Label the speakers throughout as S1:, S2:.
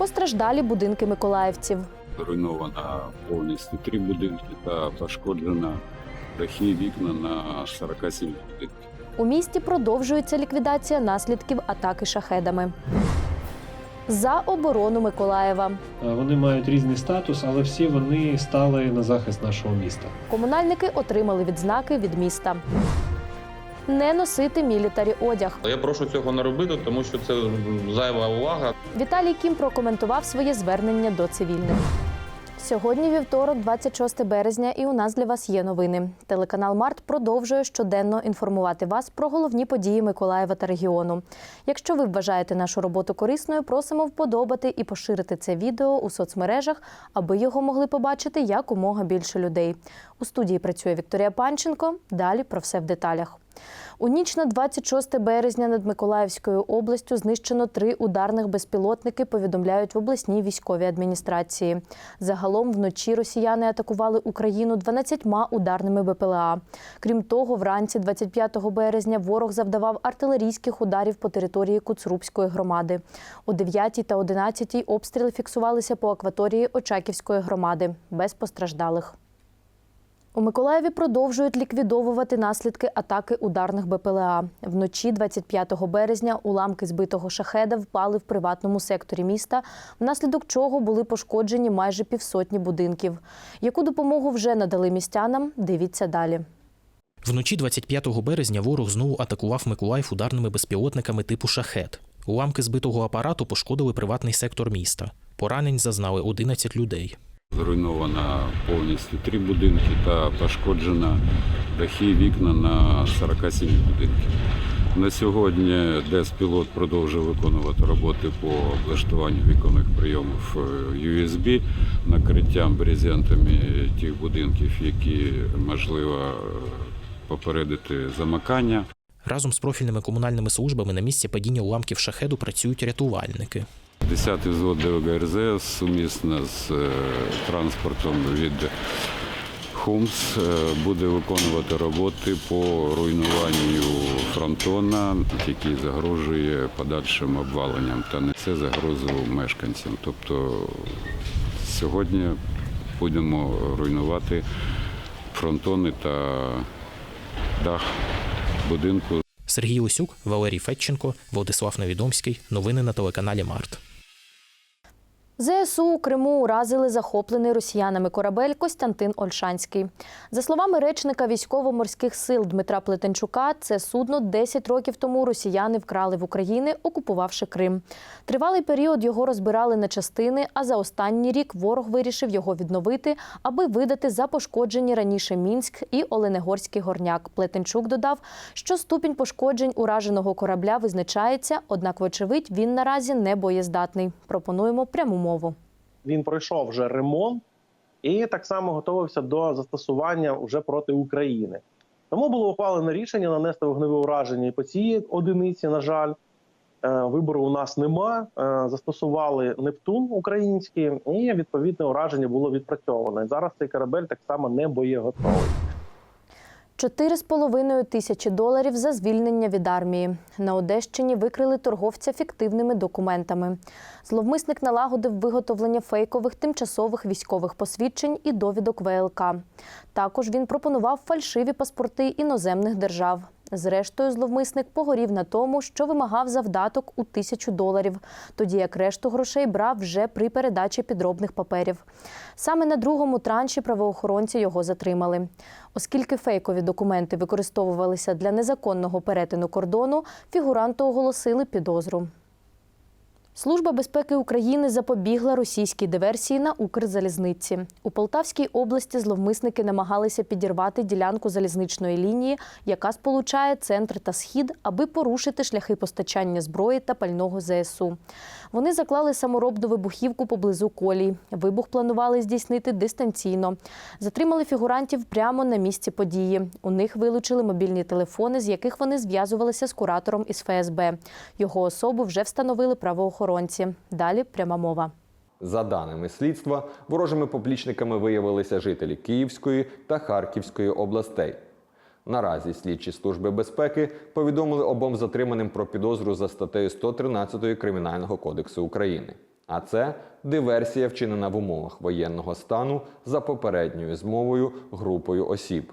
S1: Постраждалі будинки миколаївців.
S2: Зруйновано повністю три будинки та пошкоджено дахи вікна на 47 будинків.
S1: У місті продовжується ліквідація наслідків атаки шахедами. За оборону Миколаєва.
S3: Е, Вони мають різний статус, але всі вони стали на захист нашого міста.
S1: Комунальники отримали відзнаки від міста. Не носити мілітарі одяг.
S4: Я прошу цього не робити, тому що це зайва увага.
S1: Віталій Кім прокоментував своє звернення до цивільних. Сьогодні вівторок, 26 березня, і у нас для вас є новини. Телеканал Март продовжує щоденно інформувати вас про головні події Миколаєва та регіону. Якщо ви вважаєте нашу роботу корисною, просимо вподобати і поширити це відео у соцмережах, аби його могли побачити якомога більше людей. У студії працює Вікторія Панченко. Далі про все в деталях. У ніч на 26 березня над Миколаївською областю знищено три ударних безпілотники, повідомляють в обласній військовій адміністрації. Загалом вночі росіяни атакували Україну 12 ударними БПЛА. Крім того, вранці 25 березня ворог завдавав артилерійських ударів по території Куцрубської громади. О 9 та 11 обстріли фіксувалися по акваторії Очаківської громади без постраждалих. У Миколаєві продовжують ліквідовувати наслідки атаки ударних БПЛА. Вночі 25 березня уламки збитого шахеда впали в приватному секторі міста, внаслідок чого були пошкоджені майже півсотні будинків. Яку допомогу вже надали містянам? Дивіться далі.
S5: Вночі 25 березня ворог знову атакував Миколаїв ударними безпілотниками типу шахет. Уламки збитого апарату пошкодили приватний сектор міста. Поранень зазнали 11 людей.
S2: Зруйновано повністю три будинки та пошкоджено дахи вікна на 47 будинків. На сьогодні Деспілот продовжує виконувати роботи по облаштуванню віконних прийомів е, USB, накриттям брезентами тих будинків, які можливо е, попередити замикання.
S5: Разом з профільними комунальними службами на місці падіння уламків шахеду працюють рятувальники.
S2: 10-й взвод ДВГРЗ сумісно з е, транспортом від ХУМС е, буде виконувати роботи по руйнуванню фронтона, який загрожує подальшим обваленням та несе загрозу мешканцям. Тобто сьогодні будемо руйнувати фронтони та дах будинку
S5: Сергій Лисюк, Валерій Федченко, Владислав Невідомський. Новини на телеканалі Март.
S1: ЗСУ у Криму уразили захоплений росіянами корабель Костянтин Ольшанський. За словами речника військово-морських сил Дмитра Плетенчука, це судно 10 років тому росіяни вкрали в Україні, окупувавши Крим. Тривалий період його розбирали на частини, а за останній рік ворог вирішив його відновити, аби видати за пошкоджені раніше Мінськ і Оленегорський горняк. Плетенчук додав, що ступінь пошкоджень ураженого корабля визначається, однак, вочевидь, він наразі не боєздатний. Пропонуємо пряму мову.
S6: Він пройшов вже ремонт і так само готувався до застосування вже проти України. Тому було ухвалене рішення нанести вогневе ураження і по цій одиниці. На жаль, Е, вибору у нас нема. Е, Застосували Нептун український, і відповідне ураження було відпрацьоване. Зараз цей корабель так само не боєготовий.
S1: 4,5 тисячі доларів за звільнення від армії. На Одещині викрили торговця фіктивними документами. Зловмисник налагодив виготовлення фейкових тимчасових військових посвідчень і довідок ВЛК. Також він пропонував фальшиві паспорти іноземних держав. Зрештою, зловмисник погорів на тому, що вимагав завдаток у тисячу доларів, тоді як решту грошей брав вже при передачі підробних паперів. Саме на другому транші правоохоронці його затримали. Оскільки фейкові документи використовувалися для незаконного перетину кордону, фігуранту оголосили підозру. Служба безпеки України запобігла російській диверсії на Укрзалізниці. У Полтавській області зловмисники намагалися підірвати ділянку залізничної лінії, яка сполучає центр та схід, аби порушити шляхи постачання зброї та пального ЗСУ. Вони заклали саморобну вибухівку поблизу колій. Вибух планували здійснити дистанційно. Затримали фігурантів прямо на місці події. У них вилучили мобільні телефони, з яких вони зв'язувалися з куратором із ФСБ. Його особу вже встановили правоохоронці. Далі пряма мова.
S7: За даними слідства, ворожими поплічниками виявилися жителі Київської та Харківської областей. Наразі слідчі служби безпеки повідомили обом затриманим про підозру за статтею 113 Кримінального кодексу України, А це диверсія, вчинена в умовах воєнного стану за попередньою змовою групою осіб.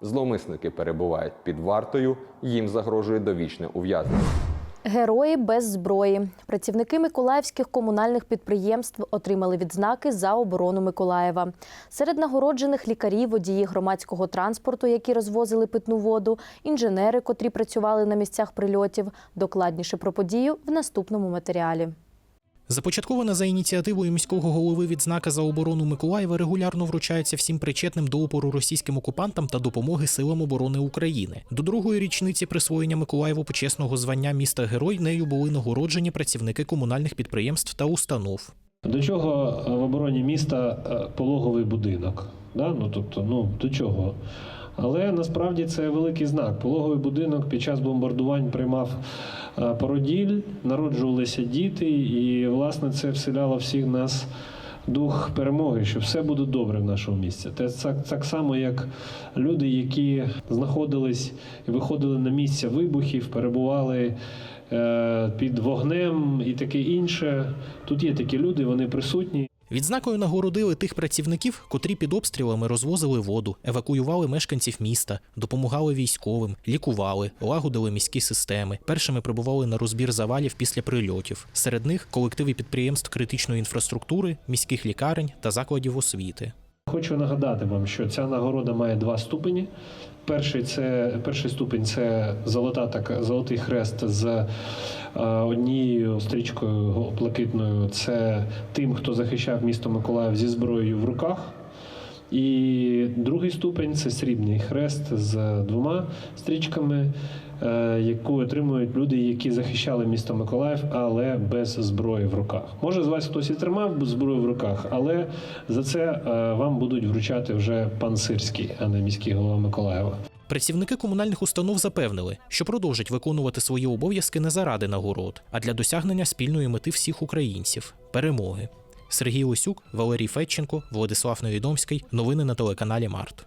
S7: Зловмисники перебувають під вартою, їм загрожує довічне ув'язнення.
S1: Герої без зброї. Працівники миколаївських комунальних підприємств отримали відзнаки за оборону Миколаєва. Серед нагороджених лікарі, водії громадського транспорту, які розвозили питну воду, інженери, котрі працювали на місцях прильотів. Докладніше про подію в наступному матеріалі.
S5: Започаткована за ініціативою міського голови відзнака за оборону Миколаєва регулярно вручається всім причетним до опору російським окупантам та допомоги силам оборони України. До другої річниці присвоєння Миколаєву почесного звання міста Герой нею були нагороджені працівники комунальних підприємств та установ.
S3: До чого е, в обороні міста е, пологовий будинок? Да? Ну, тобто, ну, до чого? Але насправді це великий знак. Пологовий будинок під час бомбардувань приймав е, породіль, народжувалися діти, і, власне, це вселяло всіх нас дух перемоги, що все буде добре в нашому місті. Це так, так само, як люди, які знаходились і виходили на місця вибухів, перебували е, під вогнем і таке інше. Тут є такі люди, вони присутні.
S5: Відзнакою нагородили тих працівників, котрі під обстрілами розвозили воду, евакуювали мешканців міста, допомагали військовим, лікували, лагодили міські системи, першими прибували на розбір завалів після прильотів. Серед них колективи підприємств критичної інфраструктури, міських лікарень та закладів освіти.
S3: Хочу нагадати вам, що ця нагорода має два ступені. Перший це перший ступень це золота так золотий хрест з е, однією стрічкою блакитною. Це тим, хто захищав місто Миколаїв зі зброєю в руках. І другий ступень це срібний хрест з двома стрічками, яку отримують люди, які захищали місто Миколаїв, але без зброї в руках. Може, з вас хтось і тримав зброю в руках, але за це е, вам будуть вручати вже пан Сирський, а не міський голова Миколаєва.
S5: Працівники комунальних установ запевнили, що продовжать виконувати свої обов'язки не заради нагород, а для досягнення спільної мети всіх українців перемоги. Сергій Лисюк, Валерій Федченко, Владислав Невідомський. Новини на телеканалі Март.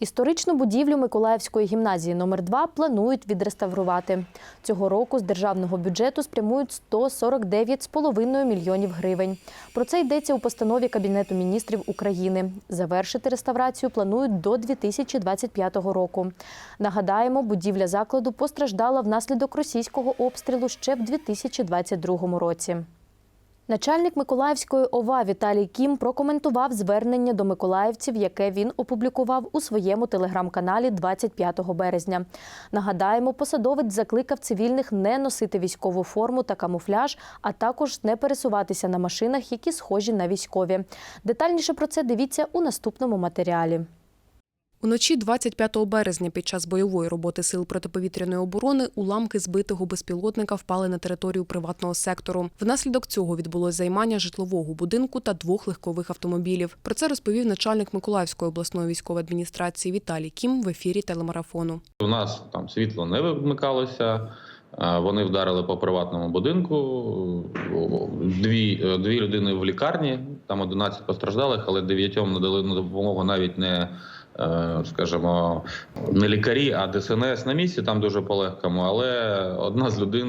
S1: Історичну будівлю Миколаївської гімназії номер 2 планують відреставрувати. Цього року з державного бюджету спрямують 149,5 мільйонів гривень. Про це йдеться у постанові Кабінету міністрів України. Завершити реставрацію планують до 2025 року. Нагадаємо, будівля закладу постраждала внаслідок російського обстрілу ще в 2022 році. Начальник Миколаївської ОВА Віталій Кім прокоментував звернення до миколаївців, яке він опублікував у своєму телеграм-каналі 25 березня. Нагадаємо, посадовець закликав цивільних не носити військову форму та камуфляж, а також не пересуватися на машинах, які схожі на військові. Детальніше про це дивіться у наступному матеріалі.
S8: Уночі 25 березня під час бойової роботи сил протиповітряної оборони уламки збитого безпілотника впали на територію приватного сектору. Внаслідок цього відбулось займання житлового будинку та двох легкових автомобілів. Про це розповів начальник Миколаївської обласної військової адміністрації Віталій Кім в ефірі телемарафону.
S4: У нас там світло не вимикалося. Вони вдарили по приватному будинку. Дві, е, дві людини в лікарні, там 11 постраждалих, але дев'ятьом надали на допомогу навіть не, скажімо, не лікарі, а ДСНС на місці, там дуже по-легкому. Але одна з людей,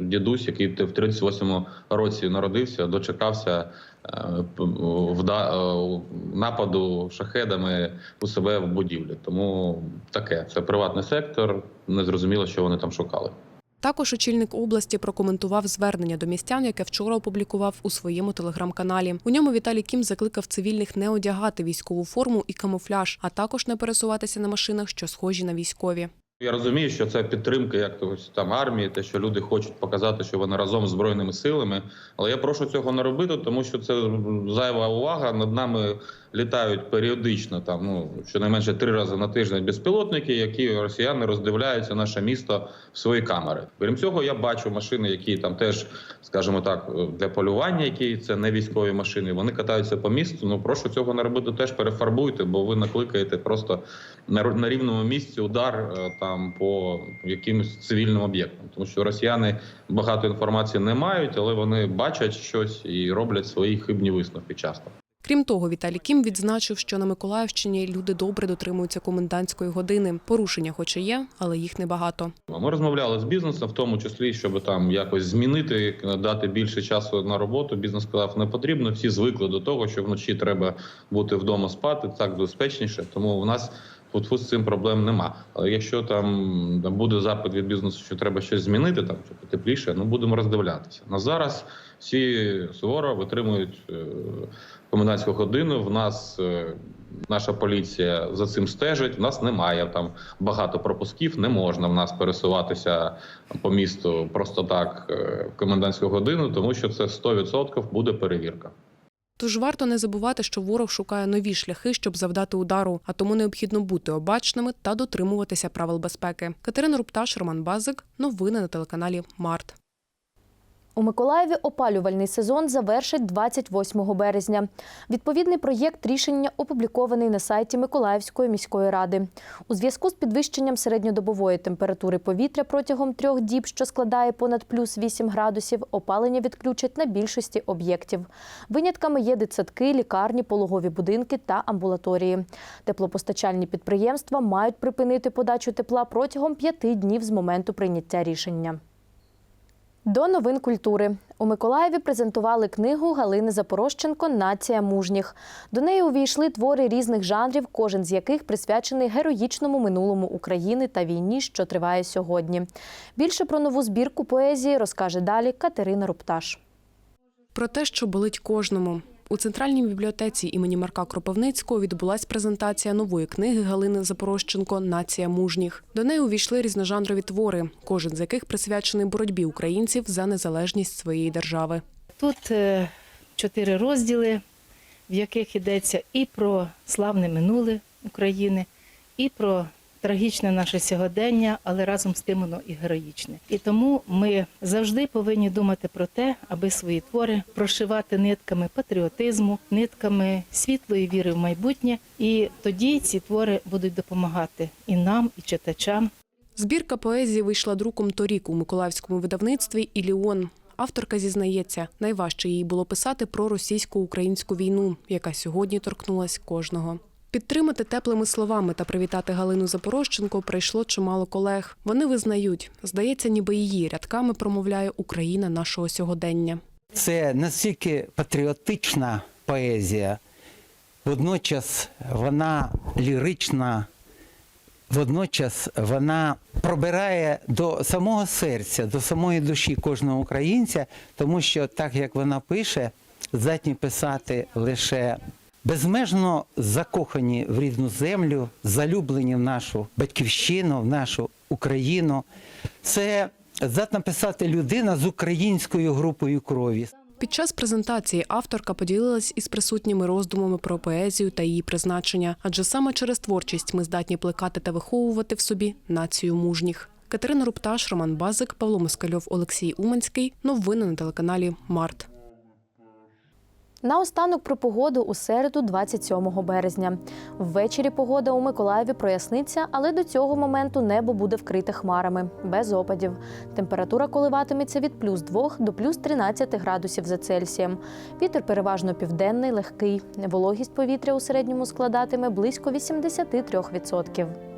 S4: дідусь, який в 38-му році народився, дочекався е, е, нападу шахедами у себе в будівлі. Тому таке це приватний сектор. Не зрозуміло, що вони там шукали.
S8: Також очільник області прокоментував звернення до містян, яке вчора опублікував у своєму телеграм-каналі. У ньому Віталій Кім закликав цивільних не одягати військову форму і камуфляж, а також не пересуватися на машинах, що схожі на військові.
S4: Я розумію, що це підтримка як когось там армії, те, що люди хочуть показати, що вони разом з збройними силами. Але я прошу цього не робити, тому що це зайва увага над нами літають періодично, там ну щонайменше три рази на тиждень безпілотники, які росіяни роздивляються наше місто в свої камери. Крім цього, я бачу машини, які там теж, скажімо так, для полювання, які це не військові машини. Вони катаються по місту. Ну прошу цього не робити. Теж перефарбуйте, бо ви накликаєте просто на рівному місці удар е, там по якимось цивільним об'єктам, тому що росіяни багато інформації не мають, але вони бачать щось і роблять свої хибні висновки часто.
S8: Крім того, Віталій Кім відзначив, що на Миколаївщині люди добре дотримуються комендантської години. Порушення, хоч і є, але їх небагато.
S4: Ми розмовляли з бізнесом, в тому числі, щоб там якось змінити, дати більше часу на роботу. Бізнес сказав, не потрібно. Всі звикли до того, що вночі треба бути вдома спати, так безпечніше. Тому в нас тут з цим проблем нема. Але якщо там буде запит від бізнесу, що треба щось змінити, там щоб тепліше, ну будемо роздивлятися. На зараз всі суворо витримують е, комендантську годину. В нас е, наша поліція за цим стежить. У нас немає там багато пропусків. Не можна в нас пересуватися по місту просто так е, в комендантську годину, тому що це 100% буде перевірка.
S8: Тож варто не забувати, що ворог шукає нові шляхи, щоб завдати удару, а тому необхідно бути обачними та дотримуватися правил безпеки. Катерина Рупташ, Роман Базик. Новини на телеканалі Март.
S1: У Миколаєві опалювальний сезон завершить 28 березня. Відповідний проєкт рішення опублікований на сайті Миколаївської міської ради. У зв'язку з підвищенням середньодобової температури повітря протягом трьох діб, що складає понад плюс 8 градусів, опалення відключать на більшості об'єктів. Винятками є дитсадки, лікарні, пологові будинки та амбулаторії. Теплопостачальні підприємства мають припинити подачу тепла протягом п'яти днів з моменту прийняття рішення. До новин культури у Миколаєві презентували книгу Галини Запорожченко Нація мужніх. До неї увійшли твори різних жанрів, кожен з яких присвячений героїчному минулому України та війні, що триває сьогодні. Більше про нову збірку поезії розкаже далі Катерина Рупташ.
S8: Про те, що болить кожному. У центральній бібліотеці імені Марка Кропивницького відбулась презентація нової книги Галини Запорожченко Нація мужніх. До неї увійшли різножанрові твори, кожен з яких присвячений боротьбі українців за незалежність своєї держави.
S9: Тут е, чотири розділи, в яких йдеться і про славне минуле України, і про трагічне наше сьогодення, але разом з тим воно і героїчне. І тому ми завжди повинні думати про те, аби свої твори прошивати нитками патріотизму, нитками світлої віри в майбутнє. І тоді ці твори будуть допомагати і нам, і читачам,
S8: Збірка поезії вийшла друком торік у миколаївському видавництві «Іліон». Авторка зізнається, найважче їй було писати про російсько-українську війну, яка сьогодні торкнулась кожного. Підтримати теплими словами та привітати Галину Запорожченко прийшло чимало колег. Вони визнають, здається, ніби її рядками промовляє Україна нашого сьогодення.
S10: Це настільки патріотична поезія, водночас вона лірична, водночас вона пробирає до самого серця, до самої душі кожного українця, тому що так як вона пише, здатні писати лише безмежно закохані в рідну землю, залюблені в нашу батьківщину, в нашу Україну. Це здатна писати людина з українською групою крові.
S8: Під час презентації авторка поділилась із присутніми роздумами про поезію та її призначення, адже саме через творчість ми здатні плекати та виховувати в собі націю мужніх. Катерина Рупташ, Роман Базик, Павло Москальов, Олексій Уманський. Новини на телеканалі Март.
S1: Наостанок про погоду у середу, 27 березня. Ввечері погода у Миколаєві проясниться, але до цього моменту небо буде вкрите хмарами, без опадів. Температура коливатиметься від плюс 2 до плюс 13 градусів за Цельсієм. Вітер переважно південний, легкий. Вологість повітря у середньому складатиме близько 83%.